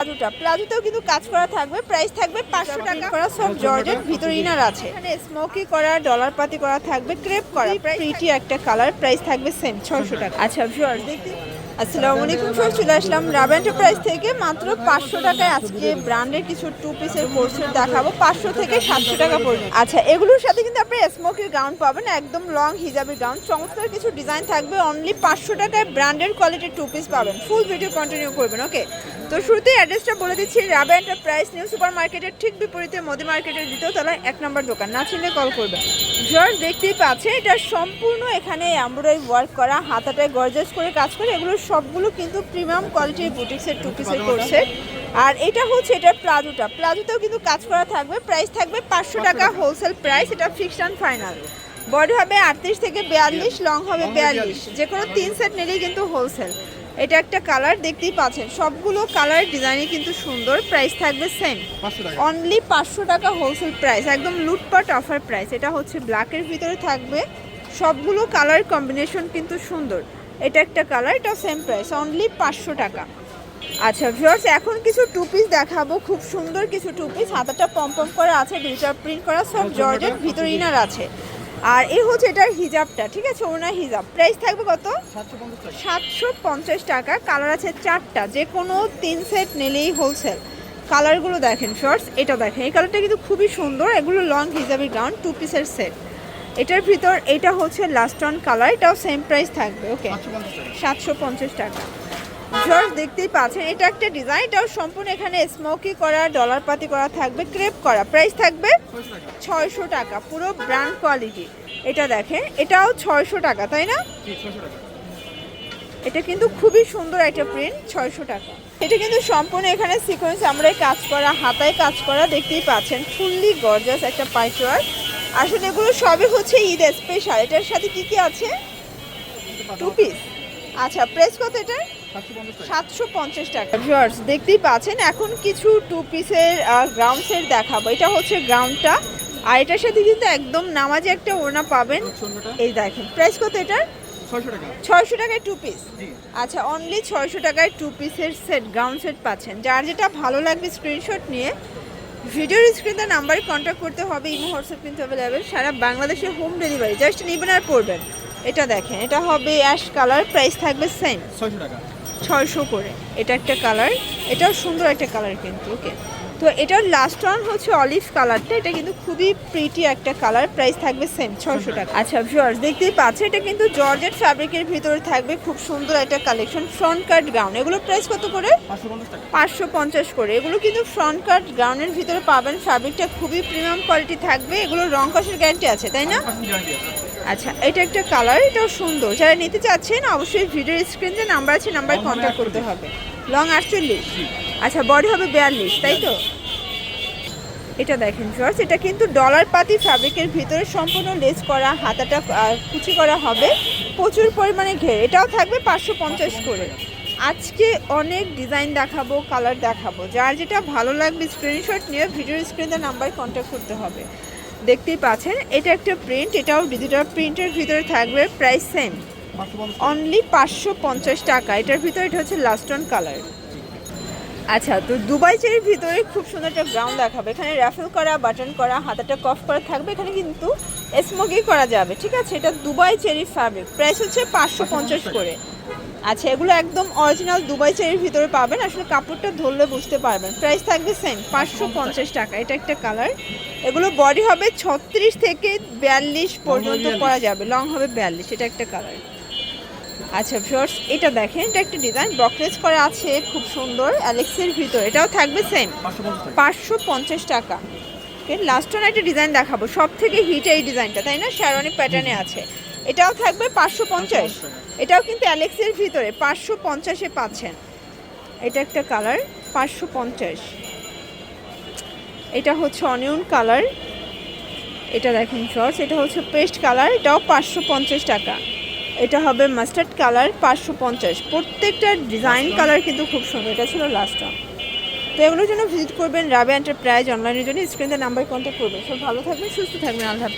প্লাজোটা। প্লাজোতেও কিন্তু কাজ করা থাকবে প্রাইস থাকবে পাঁচশো টাকা। করা সব জর্জেট ভিতর ইনার আছে। এখানে স্মোকি করা ডলার পাতি করা থাকবে ক্রেপ করা। প্রিটি একটা কালার প্রাইস থাকবে সেম ছশো টাকা। আচ্ছা ভিউয়ার্স দেখতে আসসালামু আলাইকুম স্যার চলে আসলাম রাব এন্টারপ্রাইজ থেকে। মাত্র পাঁচশো টাকায় আজকে ব্র্যান্ডের কিছু টু পিসের কোর্সের দেখাবো। পাঁচশো থেকে সাতশো টাকা পর্যন্ত। আচ্ছা এগুলোর সাথে কিন্তু আপনি স্মোকির গাউন পাবেন, একদম লং হিজাবের গাউন চমৎকার কিছু ডিজাইন থাকবে অনলি পাঁচশো টাকায় ব্র্যান্ডের কোয়ালিটির টু পিস পাবেন। ফুল ভিডিও কন্টিনিউ করবেন ওকে তো শুরুতেই অ্যাড্রেসটা বলে দিচ্ছি রাবা এন্টারপ্রাইজ নিউ সুপার মার্কেটের ঠিক বিপরীতে মোদি মার্কেটের দ্বিতীয় তলায় এক নম্বর দোকান। না চিনলে কল করবেন জর্জ দেখতেই পাচ্ছেন, এটা সম্পূর্ণ এখানে এমব্রয়ডারি ওয়ার্ক করা, হাতাটায় গর্জাস করে কাজ করে, এগুলো সবগুলো কিন্তু প্রিমিয়াম কোয়ালিটির বুটিক্সের টু পিসের করছে। আর এটা হচ্ছে এটা প্লাজোটা প্লাজোতেও কিন্তু কাজ করা থাকবে। প্রাইস থাকবে পাঁচশো টাকা হোলসেল প্রাইস এটা ফিক্সড অ্যান্ড ফাইনাল বডি হবে আটত্রিশ থেকে বিয়াল্লিশ লং হবে বিয়াল্লিশ। যে কোনো তিন সেট নিলেই কিন্তু হোলসেল এটা একটা কালার দেখতেই পাচ্ছেন। সবগুলো কালার ডিজাইনই কিন্তু সুন্দর। প্রাইস থাকবে সেম অনলি পাঁচশো টাকা হোলসেল প্রাইস একদম লুটপাট অফার প্রাইস এটা হচ্ছে ব্ল্যাকের ভিতরে থাকবে। সবগুলো কালার কম্বিনেশন কিন্তু সুন্দর। এটা একটা কালার এটা সেম প্রাইস অনলি পাঁচশো টাকা। আচ্ছা ভিউয়ার্স এখন কিছু টু পিস দেখাবো খুব সুন্দর কিছু টু পিস হাতাটা পম্পম করা আছে দুইটা প্রিন্ট করা সব জর্জেট ভিতর ইনার আছে। আর এই হচ্ছে এটার হিজাবটা ঠিক আছে ওনার হিজাব। প্রাইস থাকবে কত? সাতশো পঞ্চাশ টাকা কালার আছে চারটা যে কোনো তিন সেট নিলেই হোলসেল কালারগুলো দেখেন শর্টস এটা দেখেন। এই কালারটা কিন্তু খুবই সুন্দর এগুলো লং হিজাবি গাউন টু পিসের সেট এটার ভিতর এটা হচ্ছে লাস্ট অন কালার এটাও সেম প্রাইস থাকবে ওকে সাতশো পঞ্চাশ টাকা। জর্জ দেখতেই পাচ্ছেন এটা একটা ডিজাইন এটাও সম্পূর্ণ এখানে স্মোকি করা ডলার পাতি করা থাকবে ক্রেপ করা। প্রাইস থাকবে ছয়শো টাকা পুরো ব্র্যান্ড কোয়ালিটি এটা দেখেন এটাও ছয়শো টাকা তাই না? এটা কিন্তু খুবই সুন্দর একটা প্রিন্ট ছয়শো টাকা। এটা কিন্তু সম্পূর্ণ এখানে সিকোয়েন্স আমরা কাজ করা হাতায় কাজ করা দেখতেই পাচ্ছেন। ফুললি গর্জাস একটা পাইচওয়ার আসলে এগুলো সবই হচ্ছে ঈদ স্পেশাল এটার সাথে কি কি আছে? টু পিস আচ্ছা প্রেস কত এটা সাতশো পঞ্চাশ টাকা। ভিউয়ার্স দেখতেই পাচ্ছেন এখন কিছু টু পিসের গ্রাউন্ডসের দেখাবো। এটা হচ্ছে গ্রাউন্ডটা আর এটার সাথে কিন্তু একদম নামাজে একটা ওড়না পাবেন। এই দেখেন প্রাইস কত এটার? ছয়শো টাকায় টু পিস আচ্ছা অনলি ছয়শো টাকায় টু পিসের সেট গ্রাউন্ড সেট পাচ্ছেন। যার যেটা ভালো লাগবে স্ক্রিনশট নিয়ে ভিডিওর স্ক্রিনে নাম্বারে কন্ট্যাক্ট করতে হবে ইমো হোয়াটসঅ্যাপ কিন্তু অ্যাভেলেবেল সারা বাংলাদেশে হোম ডেলিভারি জাস্ট নেবেন আর পড়বেন এটা দেখেন এটা হবে অ্যাশ কালার প্রাইস থাকবে সেম ছয়শো টাকা। ছয়শো করে। এটা একটা কালার এটাও সুন্দর একটা কালার কিন্তু ওকে তো এটার লাস্ট ওয়ান হচ্ছে অলিভ কালারটা এটা কিন্তু খুবই প্রিটি একটা কালার প্রাইস থাকবে সেম ছশো টাকা। আচ্ছা ভিউয়ার্স দেখতেই পাচ্ছে এটা কিন্তু জর্জেট ফ্যাব্রিকের ভিতরে থাকবে খুব সুন্দর একটা কালেকশন ফ্রন্ট কাট গাউন এগুলো প্রাইস কত করে? পাঁচশো পঞ্চাশ করে। এগুলো কিন্তু ফ্রন্ট কাট গাউনের ভিতরে পাবেন। ফ্যাব্রিকটা খুবই প্রিমিয়াম কোয়ালিটি থাকবে। এগুলো রং কষের গ্যারান্টি আছে তাই না? আচ্ছা এটা একটা কালার এটাও সুন্দর। যারা নিতে চাচ্ছেন অবশ্যই ভিডিওর স্ক্রিনে নাম্বার আছে নাম্বারে কন্ট্যাক্ট করতে হবে। লং আটচল্লিশ জি। আচ্ছা বডি হবে বিয়াল্লিশ তাই তো? এটা দেখেন জর্জ এটা কিন্তু ডলার পাতি ফ্যাব্রিকের ভিতরে সম্পূর্ণ লেস করা হাতাটা কুচি করা হবে। প্রচুর পরিমাণে ঘের এটাও থাকবে পাঁচশো পঞ্চাশ করে। আজকে অনেক ডিজাইন দেখাবো কালার দেখাবো। যার যেটা ভালো লাগবে স্ক্রিনশট নিয়ে ভিডিও স্ক্রিনে নাম্বারে কন্ট্যাক্ট করতে হবে। দেখতেই পাচ্ছেন এটা একটা প্রিন্ট এটাও ডিজিটাল প্রিন্টের ভিতরে থাকবে প্রাইস সেম অনলি পাঁচশো পঞ্চাশ টাকা এটার ভিতরে এটা হচ্ছে লাস্ট অন কালার আচ্ছা তো দুবাই চেরির ভিতরে খুব সুন্দর একটা ব্রাউন দেখাবে। এখানে র্যাফেল করা বাটন করা হাতাটা কফ করা থাকবে। এখানে কিন্তু স্মোকি করা যাবে ঠিক আছে? এটা দুবাই চেরি ফ্যাব্রিক প্রাইস হচ্ছে পাঁচশো পঞ্চাশ করে। আচ্ছা এগুলো একদম অরিজিনাল দুবাই চেরির ভিতরে পাবেন। আসলে কাপড়টা ধরলে বুঝতে পারবেন। প্রাইস থাকবে সেম পাঁচশো পঞ্চাশ টাকা। এটা একটা কালার এগুলো বডি হবে ছত্রিশ থেকে বিয়াল্লিশ পর্যন্ত করা যাবে। লং হবে বিয়াল্লিশ এটা একটা কালার আচ্ছা ভিউয়ার্স এটা দেখেন এটা একটা ডিজাইন ব্রকলেজ করা আছে খুব সুন্দর অ্যালেক্সের ভিতর এটাও থাকবে সেম পাঁচশো পঞ্চাশ টাকা। লাস্ট ওয়ান একটা ডিজাইন দেখাবো সব থেকে হিট এই ডিজাইনটা তাই না? শ্যারনি প্যাটার্নে আছে। এটাও থাকবে পাঁচশো পঞ্চাশ। এটাও কিন্তু অ্যালেক্সের ভিতরে পাঁচশো পঞ্চাশে পাচ্ছেন। এটা একটা কালার পাঁচশো পঞ্চাশ। এটা হচ্ছে অনিয়ন কালার এটা দেখেন শর্টস এটা হচ্ছে পেস্ট কালার এটাও পাঁচশো পঞ্চাশ টাকা। এটা হবে মাস্টার্ড কালার পাঁচশো পঞ্চাশ। প্রত্যেকটা ডিজাইন কালার কিন্তু খুব সুন্দর। এটা ছিল লাস্ট তো এগুলোর জন্য ভিজিট করবেন রাবে এন্টারপ্রাইজ অনলাইনের জন্য স্ক্রিনে নাম্বার কন্ট্যাক্ট করবেন। সব ভালো থাকবেন সুস্থ থাকবেন আল্লাহ।